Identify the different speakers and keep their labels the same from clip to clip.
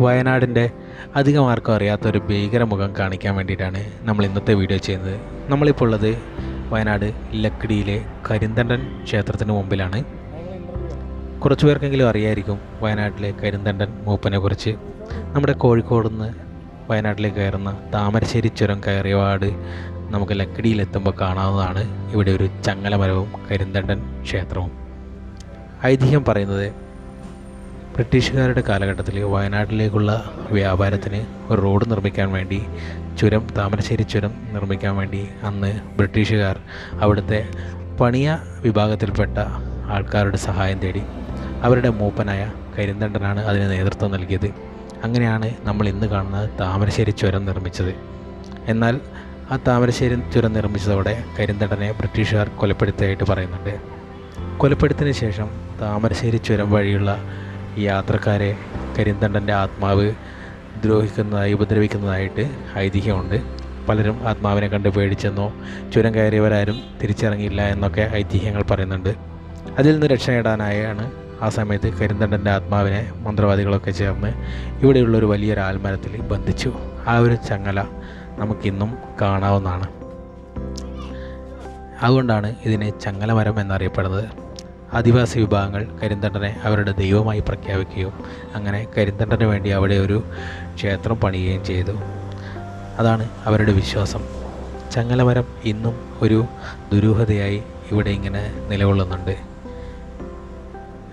Speaker 1: വയനാടിന്റെ അധികം ആർക്കും അറിയാത്തൊരു ഭീകരമുഖം കാണിക്കാൻ വേണ്ടിയിട്ടാണ് നമ്മൾ ഇന്നത്തെ വീഡിയോ ചെയ്യുന്നത്. നമ്മളിപ്പോൾ ഉള്ളത് വയനാട് ലക്കിടിയിലെ കരിന്തണ്ടൻ ക്ഷേത്രത്തിന് മുമ്പിലാണ്. കുറച്ച് പേർക്കെങ്കിലും അറിയായിരിക്കും വയനാട്ടിലെ കരിന്തണ്ടൻ മൂപ്പനെ കുറിച്ച്. നമ്മുടെ കോഴിക്കോട് നിന്ന് വയനാട്ടിലേക്ക് കയറുന്ന താമരശ്ശേരി ചുരം കയറിയപാട് നമുക്ക് ലക്കിടിയിലെത്തുമ്പോൾ കാണാവുന്നതാണ്. ഇവിടെ ഒരു ചങ്ങലമരവും കരിന്തണ്ടൻ ക്ഷേത്രവും. ഐതിഹ്യം പറയുന്നത് ബ്രിട്ടീഷുകാരുടെ കാലഘട്ടത്തിൽ വയനാട്ടിലേക്കുള്ള വ്യാപാരത്തിന് ഒരു റോഡ് നിർമ്മിക്കാൻ വേണ്ടി ചുരം താമരശ്ശേരി ചുരം നിർമ്മിക്കാൻ വേണ്ടി അന്ന് ബ്രിട്ടീഷുകാർ അവിടുത്തെ പണിയ വിഭാഗത്തിൽപ്പെട്ട ആൾക്കാരുടെ സഹായം തേടി അവരുടെ മൂപ്പനായ കരിന്തണ്ടനാണ് അതിന് നേതൃത്വം നൽകിയത്. അങ്ങനെയാണ് നമ്മൾ ഇന്ന് കാണുന്ന താമരശ്ശേരി ചുരം നിർമ്മിച്ചത്. എന്നാൽ ആ താമരശ്ശേരി ചുരം നിർമ്മിച്ചതോടെ കരിന്തണ്ടനെ ബ്രിട്ടീഷുകാർ കൊലപ്പെടുത്തിയായിട്ട് പറയുന്നുണ്ട്. കൊലപ്പെടുത്തിന് ശേഷം താമരശ്ശേരി ചുരം വഴിയുള്ള യാത്രക്കാരെ കരിന്തണ്ടന്റെ ആത്മാവ് ദ്രോഹിക്കുന്നതായി ഉപദ്രവിക്കുന്നതായിട്ട് ഐതിഹ്യമുണ്ട്. പലരും ആത്മാവിനെ കണ്ട് പേടിച്ചെന്നോ ചുരം കയറിയവരാരും തിരിച്ചിറങ്ങിയില്ല എന്നൊക്കെ ഐതിഹ്യങ്ങൾ പറയുന്നുണ്ട്. അതിൽ നിന്ന് രക്ഷ നേടാനായാണ് ആ സമയത്ത് കരിന്തണ്ടന്റെ ആത്മാവിനെ മന്ത്രവാദികളൊക്കെ ചേർന്ന് ഇവിടെയുള്ളൊരു വലിയൊരു ആൽമരത്തിൽ ബന്ധിച്ചു. ആ ഒരു ചങ്ങല നമുക്കിന്നും കാണാവുന്നതാണ്. അതുകൊണ്ടാണ് ഇതിനെ ചങ്ങലമരം എന്നറിയപ്പെടുന്നത്. ആദിവാസി വിഭാഗങ്ങൾ കരിന്തണ്ടനെ അവരുടെ ദൈവമായി പ്രഖ്യാപിക്കുകയും അങ്ങനെ കരിന്തണ്ടന് വേണ്ടി അവിടെ ഒരു ക്ഷേത്രം പണിയുകയും ചെയ്തു. അതാണ് അവരുടെ വിശ്വാസം. ചങ്ങലമരം ഇന്നും ഒരു ദുരൂഹതയായി ഇവിടെ ഇങ്ങനെ നിലകൊള്ളുന്നുണ്ട്.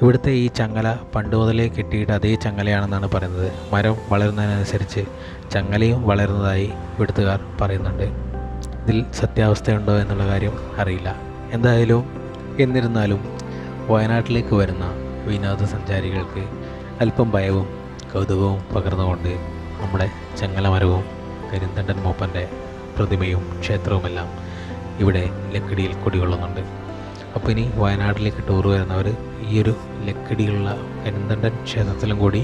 Speaker 1: ഇവിടുത്തെ ഈ ചങ്ങല പണ്ട് മുതലേ കെട്ടിയിട്ട് അതേ ചങ്ങലയാണെന്നാണ് പറയുന്നത്. മരം വളരുന്നതിനനുസരിച്ച് ചങ്ങലയും വളരുന്നതായി ഇവിടുത്തുകാർ പറയുന്നുണ്ട്. ഇതിൽ സത്യാവസ്ഥയുണ്ടോ എന്നുള്ള കാര്യം അറിയില്ല. എന്തായാലും എന്നിരുന്നാലും വയനാട്ടിലേക്ക് വരുന്ന വിനോദസഞ്ചാരികൾക്ക് അല്പം ഭയവും കൗതുകവും പകർന്നുകൊണ്ട് നമ്മുടെ ചങ്ങലമരവും കരിന്തണ്ടൻ മൂപ്പന്റെ പ്രതിമയും ക്ഷേത്രവുമെല്ലാം ഇവിടെ ലക്കിടിയിൽ കുടികൊള്ളുന്നുണ്ട്. അപ്പോൾ ഇനി വയനാട്ടിലേക്ക് ടൂർ വരുന്നവർ ഈ ഒരു ലക്കിടിയുള്ള കരിന്തണ്ടൻ ക്ഷേത്രത്തിലും കൂടി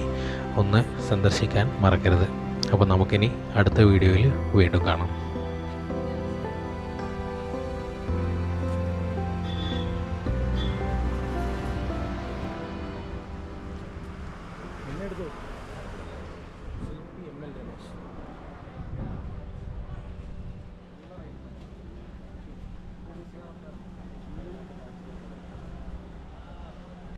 Speaker 1: ഒന്ന് സന്ദർശിക്കാൻ മറക്കരുത്. അപ്പോൾ നമുക്കിനി അടുത്ത വീഡിയോയിൽ വീണ്ടും കാണാം. ಹಿಡಿದು